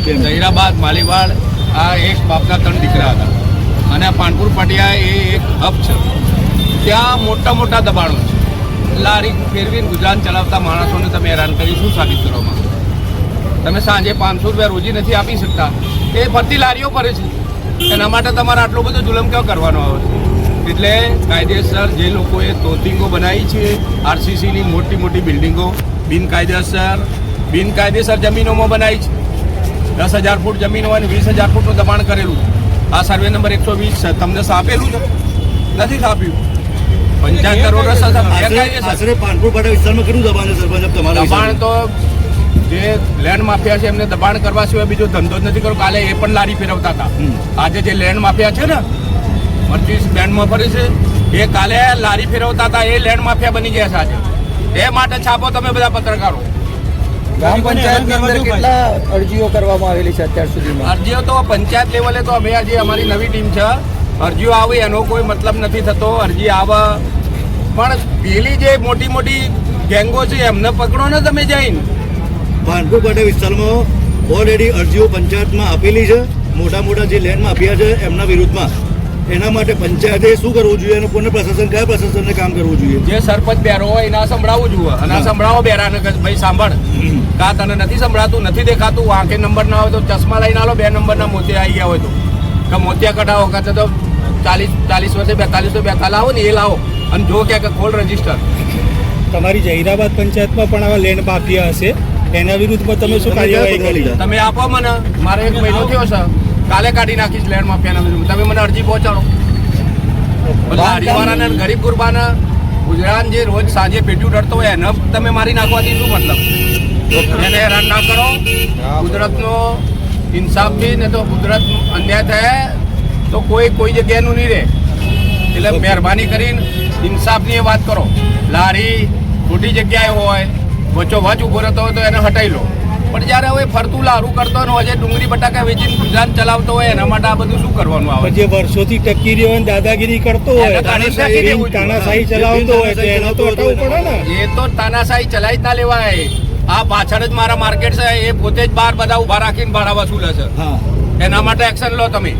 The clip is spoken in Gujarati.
જહીરાબાદ માલીવાડ, આ એક બાપના ત્રણ દીકરા હતા. અને આ પાનપુર પાટિયા એ એક હબ છે. ત્યાં મોટા મોટા દબાણો છે. લારી ફેરવીને ગુજરાન ચલાવતા માણસોને તમે હેરાન કરી શું સાબિત કરવામાં? તમે સાંજે પાંચસો રૂપિયા રોજી નથી આપી શકતા. એ ફરતી લારીઓ ફરે છે. એના માટે તમારે આટલો બધો જુલમ કેવો કરવાનો આવે? છે એટલે કાયદેસર જે લોકોએ તોતિંગો બનાવી છે, આરસીસીની મોટી મોટી બિલ્ડિંગો, બિનકાયદેસર બિનકાયદેસર જમીનોમાં બનાવી છે. દસ હજાર ફૂટ જમીન હોય અને વીસ હજાર ફૂટનું દબાણ કરેલું આ સર્વે નંબર એકસો વીસ તમને સાપેલું છે? નથી સાપ્યું? પંચાયત કરોડ દબાણ તો જે લેન્ડ માફિયા છે એમને દબાણ કરવા સિવાય બીજો ધંધો જ નથી કર્યો. કાલે એ પણ લારી ફેરવતા હતા. આજે જે લેન્ડ માફિયા છે ને પચીસ બેન્ડમાં ફરે છે એ કાલે લારી ફેરવતા હતા. એ લેન્ડ માફિયા બની ગયા છે આજે. એ માટે છાપો તમે બધા પત્રકારો. ગ્રામ પંચાયતની અંદર કેટલા અરજીઓ કરવામાં આવેલી છે અત્યાર સુધીમાં? અરજીઓ તો પંચાયત લેવલે તો અમે આજે અમારી નવી ટીમ છે. અરજીઓ આવે એનો કોઈ મતલબ નથી થતો. અરજી આવે. પણ પેલી જે મોટી મોટી ગેંગો છે એમને પકડો ને તમે જઈને. પાનપુર પાટે વિસ્તારમાં ઓલરેડી અરજીઓ પંચાયતમાં આપેલી છે. મોટા મોટા જે લેન્ડ માફિયા છે એમના વિરુદ્ધમાં. એના માટે પંચાયતે શું કરવું જોઈએ અને કોને પ્રશાસન કયા પ્રશાસનને કામ કરવું જોઈએ? જે સરપંચ બેરો હોય એના સંભળાવવું જોઈએ અને. સંભળાવો બેરાને કે ભાઈ સાંભળ. કા તને નથી સંભળાતું નથી દેખાતું આંખે નંબર ના હોય તો ચશ્મા લઈને આલો બે નંબરના મોતિયા આવી ગયા હોય તો. કે મોતિયા કઢાવો કાં તો ચાલીસ ચાલીસ વર્ષે બેતાલીસ તો બેતા લાવો ને એ લાવો. અને જો કે ખોલ રજિસ્ટર. તમારી જહીરાબાદ પંચાયતમાં પણ આવા લેન્ડ માફિયા હશે? એના વિરુદ્ધમાં તમે શું કાર્યવાહી કરી? તમે આપો મને. મારે એક મહિનો થયો છે. કાલે કાઢી નાખીશ લેન્ડ માફિયાના તમે મને અરજી પહોંચાડો. હરિવાળાના ગરીબ ગુરબાના ગુજરાત જે રોજ સાંજે પેટ્યું ડરતો હોય એને તમે મારી નાખવાથી શું મતલબ? એને હેરાન ના કરો. કુદરતનો ઇન્સાફથી ને તો કુદરત અન્યાય થાય તો કોઈ કોઈ જગ્યાનું નહીં રહે. એટલે મહેરબાની કરીને ઇન્સાફની વાત કરો. લારી ખોટી જગ્યાએ હોય વચ્ચો વચ ઊભો રહેતો હોય તો એને હટાવી લો. પણ જ્યારે હવે ફરતું લારું કરતો હોય જે ડુંગળી બટાકા વેચીને ગુજરાન ચલાવતો હોય એના માટે આ બધું શું કરવાનું આવે? જે વર્ષોથી ટકી રહ્યો અને દાદાગીરી કરતો હોય. તાનાશાહી ચલાવતો હોય એનો તો હટાવવું પડે ને. એ તો તાનાશાહી ચલાવી જ ના લેવાય. આ પાછળ જ મારા માર્કેટ છે એ પોતે જ બહાર બધા ઊભા રાખીને ભાડા વસૂલે છે. એના માટે એક્શન લો તમે.